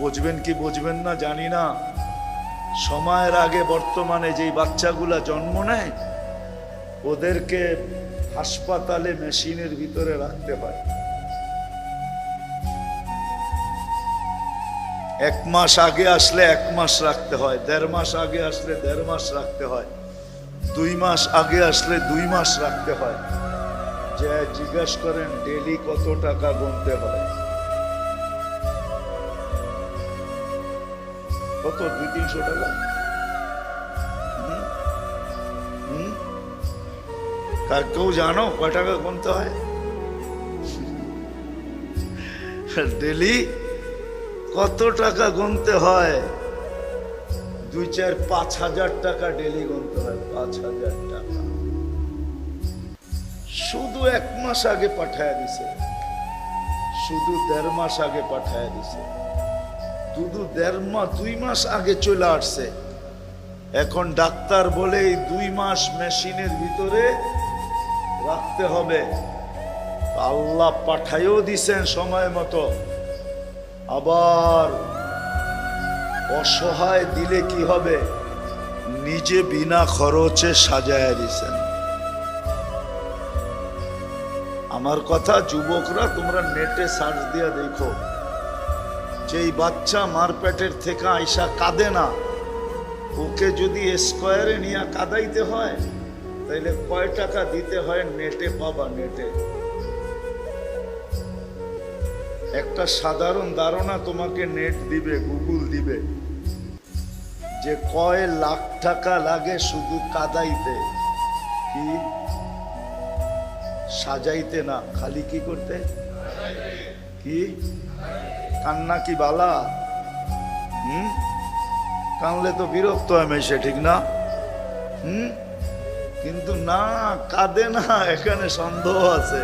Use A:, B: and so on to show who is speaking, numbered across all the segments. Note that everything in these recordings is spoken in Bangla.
A: বুঝবেন কি বুঝবেন না জানি না। সময়ের আগে বর্তমানে যেই বাচ্চাগুলা জন্ম নেয়, ওদেরকে হাসপাতালে মেশিনের ভিতরে রাখতে হয়। এক মাস আগে আসলে এক মাস রাখতে হয়, দেড় মাস আগে আসলে দেড় মাস রাখতে হয়, দুই মাস আগে আসলে দুই মাস রাখতে হয়। যে জিজ্ঞাস করেন, ডেলি কত টাকা গুনতে হয়? কত? দুই, তিনশো টাকা? কার কেউ জানো কয় টাকা গুনতে হয়? ডেলি কত টাকা গুনতে হয়? দুই, চার, পাঁচ হাজার টাকা ডেলি গুনতে হয়, পাঁচ হাজার টাকা। শুধু এক মাস আগে পাঠায় দিছে। শুধু দেড় মাস আগে পাঠায় দিছে। শুধু দেড় মাস দুই মাস আগে চলে আসছে। এখন ডাক্তার বলে এই দুই মাস মেশিনের ভিতরে রাখতে হবে। আল্লাহ পাঠাইও দিছেন সময় মতো। আবার অসহায় দিলে কি হবে? নিজে বিনা খরচে সাজায় দিছেন। আমার কথা যুবকরা তোমরা নেটে সার্চ দিয়ে দেখো। যেই বাচ্চা মার পেটের থেকে আইসা কাঁদে না, ওকে যদি স্কোয়ারে নিয়ে কাদাইতে হয়, তাইলে কয় টাকা দিতে হয় নেটে পাবা নেটে? একটা সাধারণ ধারণা তোমাকে নেট দিবে, গুগল দিবে। যে কয় লাখ টাকা লাগে শুধু কাদাইতে, কি সাজাইতে না, খালি কি করতে? কি? কান্না কি বালা? হুম? কানলে তো বিরক্ত হয় মেশে ঠিক না? হুম? কিন্তু না, কাঁদে না, এখানে সন্দেহ আছে।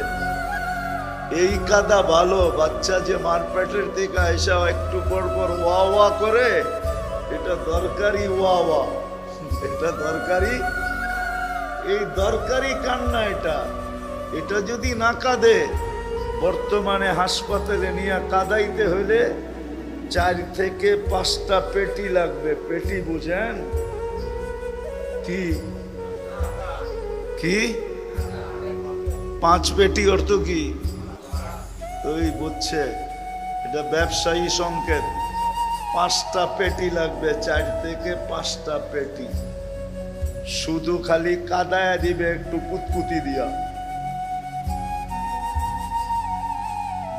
A: এই কাদা ভালো, বাচ্চা যে মারপেটের দিকে এসা একটু পর পর ওয়া ওয়া করে, এটা দরকারি ওয়া ওয়া। এটা দরকারি? এই দরকারি কান্না এটা। এটা যদি না কাঁদে বর্তমানে হাসপাতালে নিয়ে কাদাইতে হলে চার থেকে পাঁচটা পেটি লাগবে। পেটি বুঝেন? কি? কি? পাঁচ পেটি অর্থ কি? ওই বুঝছে, এটা ব্যবসায়ী সংকেত। পাঁচটা পেটি লাগবে, চার থেকে পাঁচটা পেটি। শুধু খালি কাদায়া দিবে, একটু পুতপুতি দিয়া।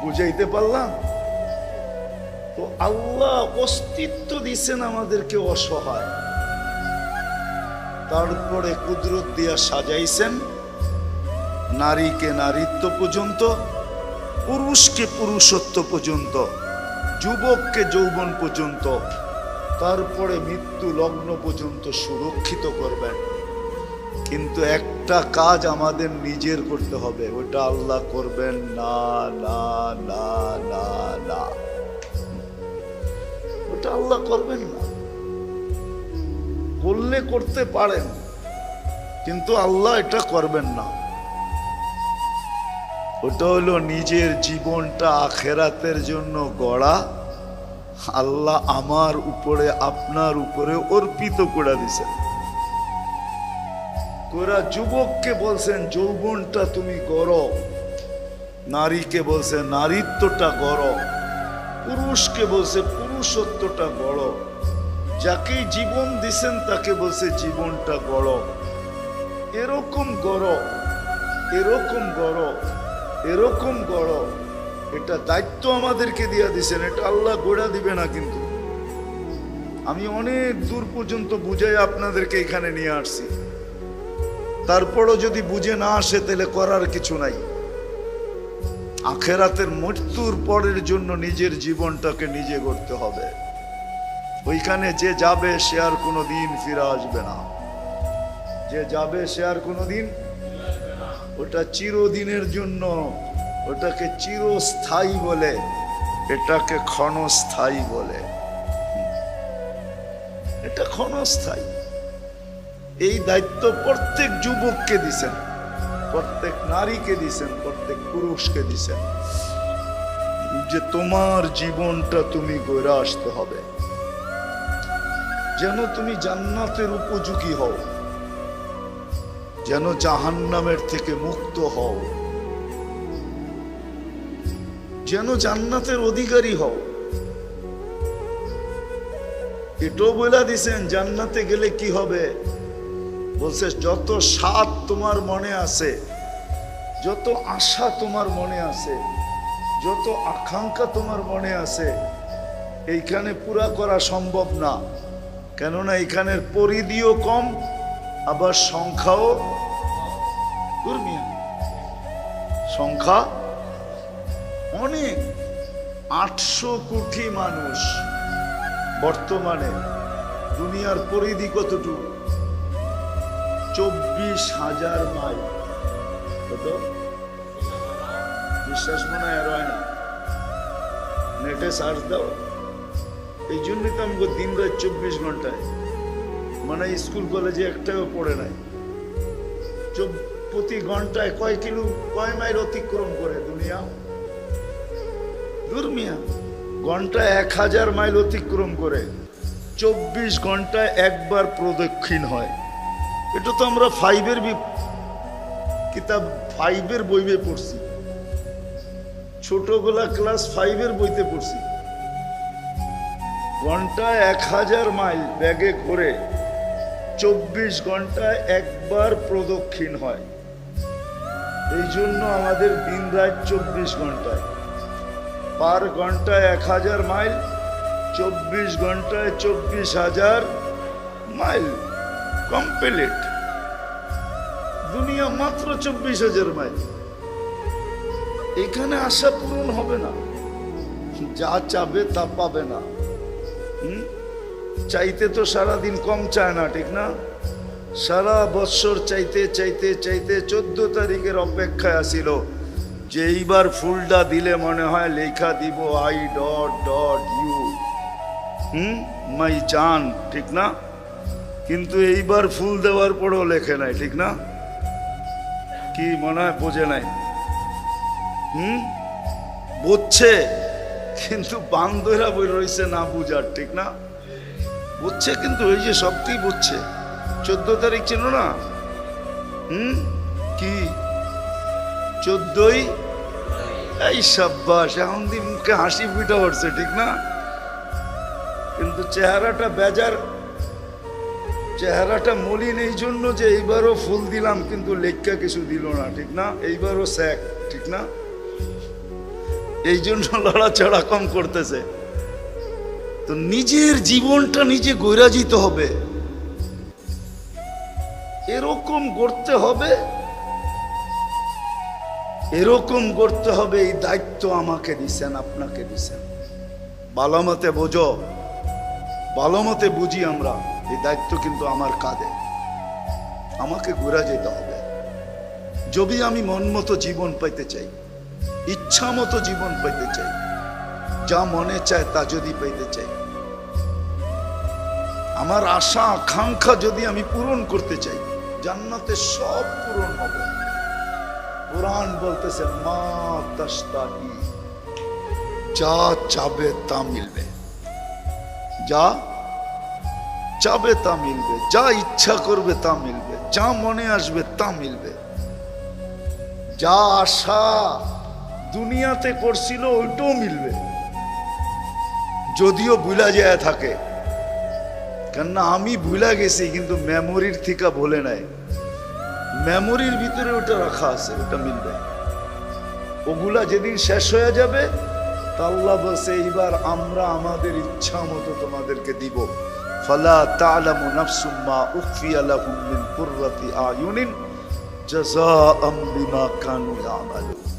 A: বুঝাইতে পারলাম? তো আল্লাহ অস্তিত্ব দিছেন আমাদেরকে অসহায়। তারপরে কুদরত দিয়া সাজাইছেন নারীকে নারীত্ব পর্যন্ত, পুরুষকে পুরুষত্ব পর্যন্ত, যুবককে যৌবন পর্যন্ত, তারপরে মৃত্যু লগ্ন পর্যন্ত সুরক্ষিত করবেন। কিন্তু একটা কাজ আমাদের নিজের করতে হবে, ওটা আল্লাহ করবেন না না না না না। ওটা আল্লাহ করবেন না। করলে করতে পারেন, কিন্তু আল্লাহ এটা করবেন না। ওটা হলো নিজের জীবনটা আখেরাতের জন্য গড়া। আল্লাহ আমার উপরে, আপনার উপরে অর্পিত করে দিছেন কোরা যুবককে বলছেন, যৌবনটা তুমি গড়। নারীকে বলছে, নারীত্বটা গড়। পুরুষকে বলছে, পুরুষত্বটা গড়। যাকে জীবন দিছেন, তাকে বলছে, জীবনটা গড়। এরকম গড় এরকম গড় এরকম গড়। এটা দায়িত্ব আমাদেরকে দিয়ে দিছেন, এটা আল্লাহ গোড়া দিবে না কিন্তু। আমি অনেক দূর পর্যন্ত বুঝাই আপনাদেরকে এখানে নিয়ে আসছি। তারপরও যদি বুঝে না আসে, তাহলে করার কিছু নাই। আখেরাতের মৃত্যুর পরের জন্য নিজের জীবনটাকে নিজে করতে হবে। ওইখানে যে যাবে, সে আর কোনো দিন ফিরে আসবে না। যে যাবে, সে আর কোনো দিন ওটা চিরদিনের জন্য, ওটাকে চিরস্থায়ী বলে, এটাকে ক্ষণস্থায়ী বলে। এটা ক্ষণস্থায়ী। এই দায়িত্ব প্রত্যেক যুবককে দিছেন, প্রত্যেক নারীকে দিছেন, প্রত্যেক পুরুষকে দিছেন। যে তোমার জীবনটা তুমি গড়ে আসতে হবে। যেন তুমি জান্নাতের উপযোগী হও। যেন জাহান্নামের থেকে মুক্ত হও। যেন জান্নাতের অধিকারী হও। এটাও বলে দিছেন, জান্নাতে গেলে কি হবে? বলছে, যত স্বাদ তোমার মনে আছে, যত আশা তোমার মনে আছে, যত আকাঙ্ক্ষা তোমার মনে আছে, এইখানে পুরা করা সম্ভব না। কেননা এখানের পরিধিও কম, আবার সংখ্যাও সংখ্যা অনেক, আটশো কোটি মানুষ বর্তমানে দুনিয়ার পরিধি কতটুকু? চব্বিশ হাজার মাইল। কত? বিশ্বাস মনে হয় আর হয় না। নেটে সার্চ দাও। এই জন্যই তো আমি দিন রাত চব্বিশ ঘন্টায়। মানে স্কুল, কলেজে একটাও পড়ে নাই। প্রতি ঘন্টায় কয় কিলো, কয় মাইল অতিক্রম করে দুনিয়া? দুর্মিয়া ঘন্টায় এক হাজার মাইল অতিক্রম করে। চব্বিশ ঘন্টায় একবার প্রদক্ষিণ হয়। এটা তো আমরা ফাইভের কিতাব ফাইভের বইবে পড়ছি। ছোটগুলা ক্লাস ফাইভের বইতে পড়ছি। ঘন্টায় এক হাজার মাইল ব্যাগে ঘুরে চব্বিশ ঘন্টায় একবার প্রদক্ষিণ হয়। এই জন্য আমাদের দিন রাত চব্বিশ ঘন্টায়। পার ঘন্টায় এক হাজার মাইল, চব্বিশ ঘন্টায় চব্বিশ হাজার মাইল। কমপ্লিট দুনিয়া মাত্র চব্বিশ হাজার মাইল। এখানে আশা পূরণ হবে না। যা চাবে তা পাবে না। চাইতে তো সারাদিন কম চায় না, ঠিক না? সারা বৎসর চাইতে চাইতে চাইতে চোদ্দ তারিখের অপেক্ষায় আসিল। যে এইবার ফুলটা দিলে মনে হয় লেখা দিব আই ডট ডট ইউ। হুম? মাই চান, ঠিক না? কিন্তু এইবার ফুল দেওয়ার পরেও লেখে নাই, ঠিক না? কি মনে হয় বোঝে নাই। হুম? বুঝছে, কিন্তু বান্ধরা বই রয়েছে না বুঝার, ঠিক না? বুঝছে কিন্তু ওই যে সবটি বুঝছে। চোদ্দ তারিখ ছিল না? হুম? কি? চোদ্দই? এই সাব্বাস, এখন দি মুখে হাসি ফুটা উঠছে ঠিক না? কিন্তু চেহারাটা বেজার চেহারাটা মলিন এই জন্য যে এইবারও ফুল দিলাম, কিন্তু লেখা কিছু দিল না, ঠিক না? এইবারও স্যাক, ঠিক না? এই জন্য লড়াচড়া কম করতেছে। তো নিজের জীবনটা নিজে গৈরাজিত হবে। এরকম করতে হবে। এরকম করতে হবে, এই দায়িত্ব আমাকে দিছেন, আপনাকে দিছেন। ভালো মতে বোঝো, ভালো মতে বুঝি আমরা। এই দায়িত্ব কিন্তু আমার কাঁধে। আমাকে ঘুরা যেতে হবে। যদি আমি মন মতো জীবন পাইতে চাই, ইচ্ছা মতো জীবন পাইতে চাই, যা মনে চায় তা যদি পাইতে চাই, আমার আশা, আকাঙ্ক্ষা যদি আমি পূরণ করতে চাই, জান্নাতে সব পূরণ হবে। কোরআন বলতেছে, মা যা চাবে তা মিলবে। যা চাবে তা মিলবে, যা ইচ্ছা করবে তা মিলবে, যা মনে আসবে তা মিলবে। যা আশা দুনিয়াতে করছিল ওইটাও মিলবে। যদিও ভুলা যায় থাকে, কেননা আমি ভুলা গেছি, কিন্তু মেমোরির থেকে বলে নাই। মেমোরির ভিতরে ওটা রাখা আছে, ওটা মিলবে। ওগুলা যেদিন শেষ হয়ে যাবে, তা আল্লাহ বলছে, এইবার আমরা আমাদের ইচ্ছা মতো তোমাদেরকে দিব। فلا تعلم نفس ما أخفي لهم من قرة أعين جزاء بما كانوا يعملون.